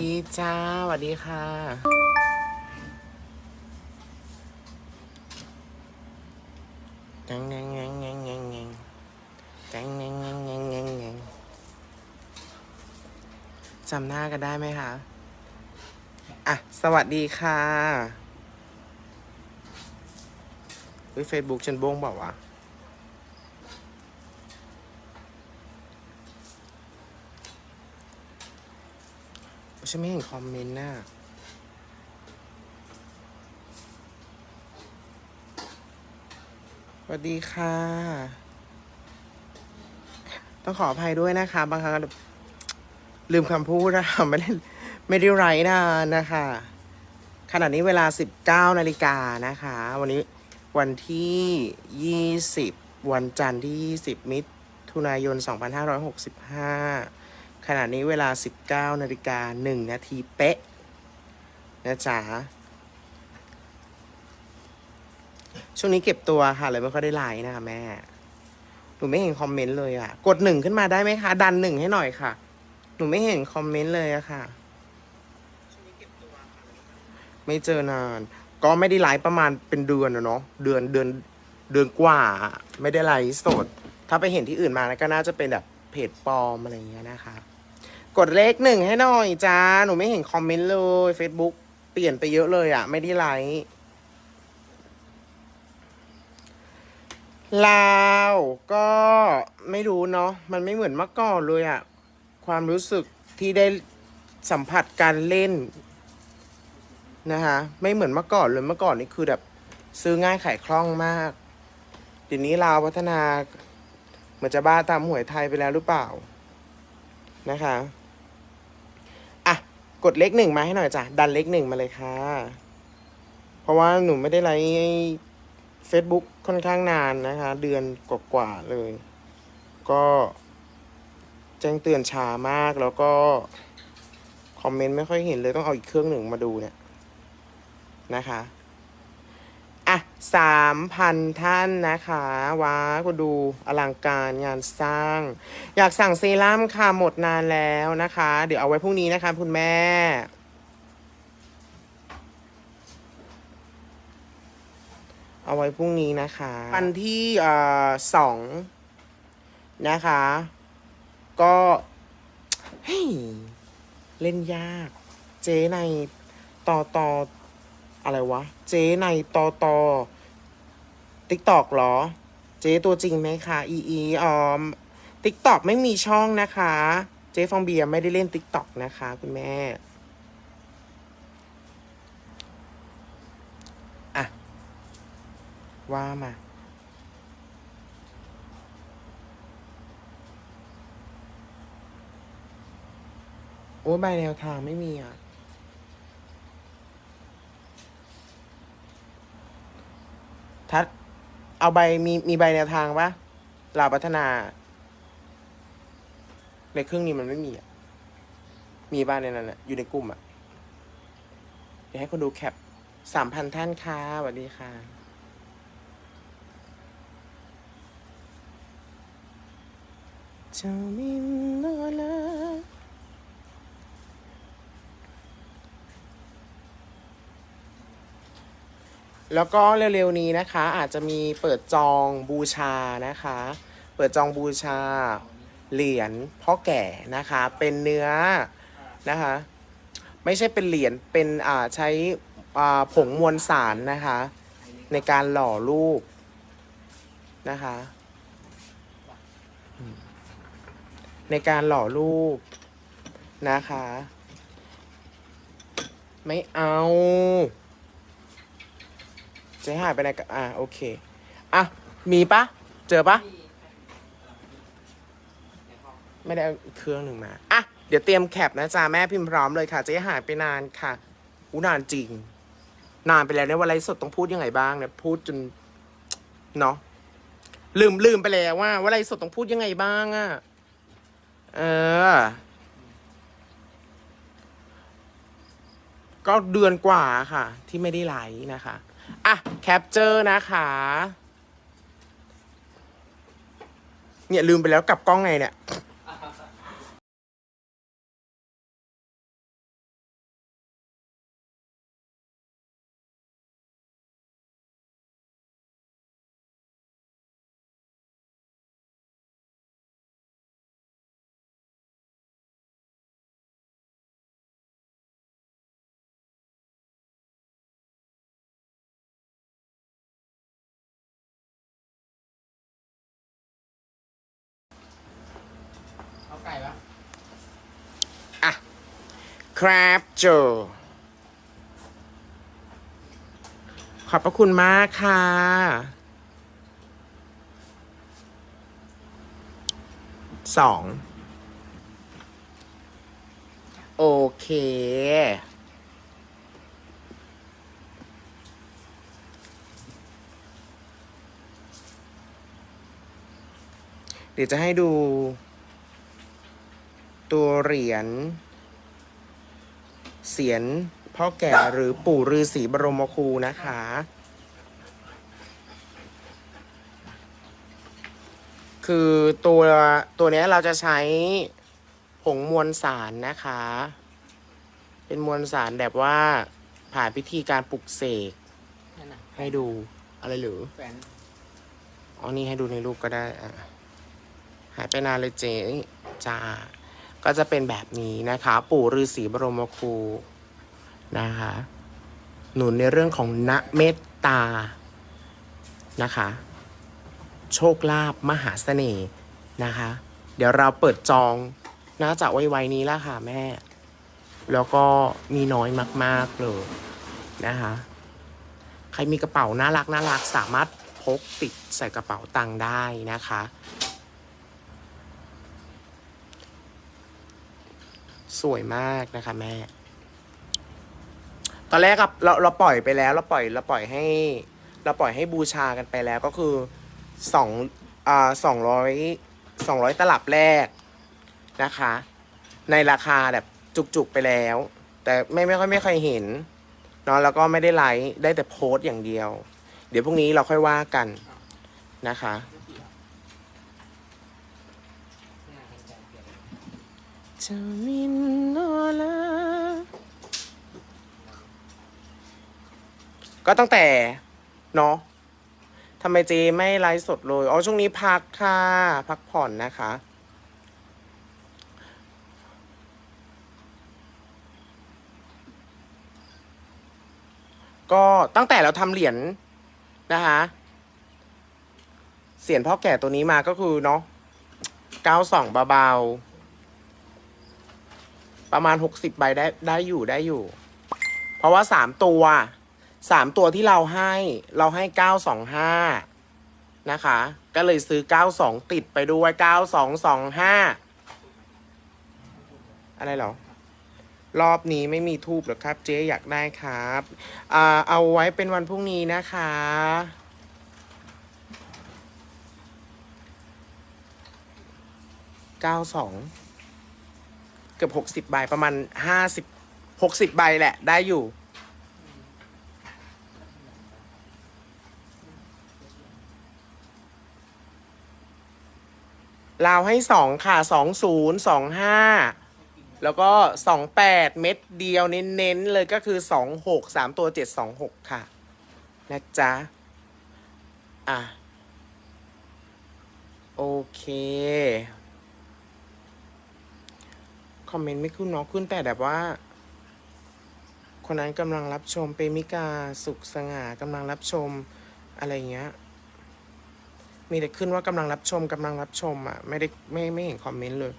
ดีจ้าสวัสดีค่ะ แงงแงงแงงแงงแงงแงงแงงแงงแงงแงงแงงแงงจำหน้ากันได้ไหมคะ อะ สวัสดีค่ะเฮ้ยเฟซบุ๊กฉันบ้งเปล่าวะ ฉันไม่เห็นคอมเมนต์น่ะสวัสดีค่ะ ต้องขออภัยด้วยนะคะ บางครั้งลืมคำพูดนะคะไม่ได้ไม่ได้ไรนานนะคะ ขณะนี้เวลา 19นาฬิกานะคะ วันนี้วันที่ 20 วันจันทร์ที่ 20 มิถุนายน 2565 ขณะนี้เวลา 19นาฬิกา1นาทีเป๊ะนะจ๊ะช่วงนี้เก็บตัวค่ะเลยไม่ค่อยได้ไลน์นะคะแม่หนูไม่เห็นคอมเมนต์เลยอะกดหนึ่งขึ้นมาได้ไหมคะ ดันหนึ่งให้หน่อยค่ะ หนูไม่เห็นคอมเมนต์เลยอะค่ะ ไม่เจอนาน ก็ไม่ได้ไลฟ์ประมาณเป็นเดือนอะเนาะเดือนเดือนเดือนกว่า ไม่ได้ไลฟ์สด ถ้าไปเห็นที่อื่นมาก็น่าจะเป็นแบบเพจปลอมอะไรอย่างเงี้ยนะคะ กดเลขหนึ่งให้หน่อยจ้า หนูไม่เห็นคอมเมนต์เลย Facebook เปลี่ยนไปเยอะเลยอะไม่ได้ไลฟ์ลาวก็ไม่รู้เนาะมันไม่เหมือนเมื่อก่อนเลยอะความรู้สึกที่ได้สัมผัสการเล่นนะคะไม่เหมือนเมื่อก่อนเลยเมื่อก่อนนี่คือแบบซื้อง่ายขายคล่องมากเดี๋ยวนี้ลาวพัฒนาเหมือนจะบ้าตามหวยไทยไปแล้วหรือเปล่านะคะ กดเลขหนึ่งมาให้หน่อยจ้ะ ดันเลขหนึ่งมาเลยค่ะ เพราะว่าหนูไม่ได้ไลฟ์เฟซบุ๊กค่อนข้างนานนะคะ เดือนกว่าๆเลย ก็แจ้งเตือนช้ามากแล้วก็ คอมเมนต์ไม่ค่อยเห็นเลยต้องเอาอีกเครื่องหนึ่งมาดูเนี่ยนะคะอะ สามพันท่านนะคะว้าก็ดูอลังการงานสร้าง อยากสั่งเซรั่มค่ะหมดนานแล้วนะคะ เดี๋ยวเอาไว้พรุ่งนี้นะคะคุณแม่เอาไว้พรุ่งนี้นะคะ วันที่เอ่อสองนะคะ ก็เฮ้ยเล่นยาก เจ๊ในต่อต่อ อะไรวะ เจ๊ในตอตอติ๊กตอกเหรอ เจ๊ตัวจริงไหมคะ อีอีออมติ๊กตอกไม่มีช่องนะคะ เจ๊ฟองเบียร์ไม่ได้เล่นติ๊กตอกนะคะ คุณแม่อะว่ามาโอ้ยใบแนวทางไม่มีอะ ทัดเอาใบมีมีใบแนวทางปะลาวพัฒนา ในเครื่องนี้มันไม่มีอะมีบ้านในนั้นอะอยู่ในกลุ่มอะเดี๋ยวให้คนดูแคปสามพันท่านค่ะสวัสดีค่ะจะมินโนลา แล้วก็เร็วๆนี้นะคะ อาจจะมีเปิดจองบูชานะคะ เปิดจองบูชาเหรียญพ่อแก่นะคะ เป็นเนื้อนะคะ ไม่ใช่เป็นเหรียญเป็นอ่าใช้อ่าผงมวลสารนะคะ ในการหล่อรูปนะคะ ในการหล่อรูปนะคะ ไม่เอา จ๊หายไปไหนกันอะโอเค อะ มีปะ เจอปะ ไม่ได้เอาอีกเครื่องหนึ่งมา อะ เดี๋ยวเตรียมแคปนะจ๊ะ แม่พิมพ์พร้อมเลยค่ะเจ๊หายไปนานค่ะอู้นานจริง นานไปแล้วเนี่ยวันไรสดต้องพูดยังไงบ้างเนี่ยพูดจน เนาะลืมลืมไปแล้วว่าวันไรสดต้องพูดยังไงบ้างอะ่ะ เออก็เดือนกว่าค่ะ ที่ไม่ได้ไลฟ์นะคะ อะ แคปเจอร์นะคะ เนี่ย ลืมไปแล้วกลับกล้องไงเนี่ย ครับเจขอบพระคุณมากค่ะ สอง โอเค เดี๋ยวจะให้ดูตัวเหรียญ เสียนพ่อแก่หรือปู่ฤาษีบรมครูนะคะ คือตัวตัวเนี้ยเราจะใช้ผงมวลสารนะคะ เป็นมวลสารแบบว่าผ่านพิธีการปลุกเสกนั่นน่ะให้ดูอะไรหรือแฟนอ๋อนี่ให้ดูในรูปก็ได้อะหายไปนานเลยเจ๊จ้า ก็จะเป็นแบบนี้นะคะ ปู่ฤาษีบรมครูนะคะ หนุนในเรื่องของณเมตตานะคะ โชคลาภมหาเสน่ห์นะคะ เดี๋ยวเราเปิดจองน่าจะไวๆนี้แล้วค่ะแม่ แล้วก็มีน้อยมากๆเลยนะคะ ใครมีกระเป๋าน่ารักน่ารักสามารถพกติดใส่กระเป๋าตังค์ได้นะคะ สวยมากนะคะแม่ ตอนแรกอะเราเราปล่อยไปแล้ว เราปล่อยเราปล่อยให้ เราปล่อยให้บูชากันไปแล้วก็คือสองอ่าสองร้อยสองร้อยตลับแรกนะคะ ในราคาแบบจุกๆไปแล้ว แต่ไม่ไม่ค่อยไม่ค่อยเห็นเนาะแล้วก็ไม่ได้ไลฟ์ได้แต่โพสต์อย่างเดียว เดี๋ยวพรุ่งนี้เราค่อยว่ากันนะคะ จะมินโนลา ก็ตั้งแต่ เนาะทำไมเจไม่ไลฟ์สดเลย อ๋อ ช่วงนี้พักค่ะ พักผ่อนนะคะ ก็ตั้งแต่เราทำเหรียญนะคะเสียนพ่อแก่ตัวนี้มาก็คือเนาะเก้าสองเบาๆ ประมาณหกสิบใบได้ได้อยู่ได้อยู่ เพราะว่าสามตัวสามตัวที่เราให้เราให้เก้าสองห้านะคะ ก็เลยซื้อเก้าสองติดไปด้วยเก้าสองสองห้าอะไรหรอ รอบนี้ไม่มีทูบหรอครับ เจ๊อยากได้ครับอ่าเอาไว้เป็นวันพรุ่งนี้นะคะ เก้าสอง เกือบหกสิบใบประมาณห้าสิบหกสิบใบแหละ ได้อยู่ ลาวให้สองค่ะสองศูนย์สองห้าแล้วก็สองแปดเม็ดเดียวเน้นๆเลยก็คือสองหกสามตัวเจ็ดสองหกค่ะ นะจ๊ะ อะ โอเค คอมเมนต์ไม่ขึ้นเนาะขึ้นแต่แบบว่า คนนั้นกำลังรับชมเปมิกาสุขสง่ากำลังรับชมอะไรเงี้ย มีแต่ขึ้นว่ากำลังรับชมกำลังรับชมอะ ไม่ได้ไม่ไม่เห็นคอมเมนต์เลย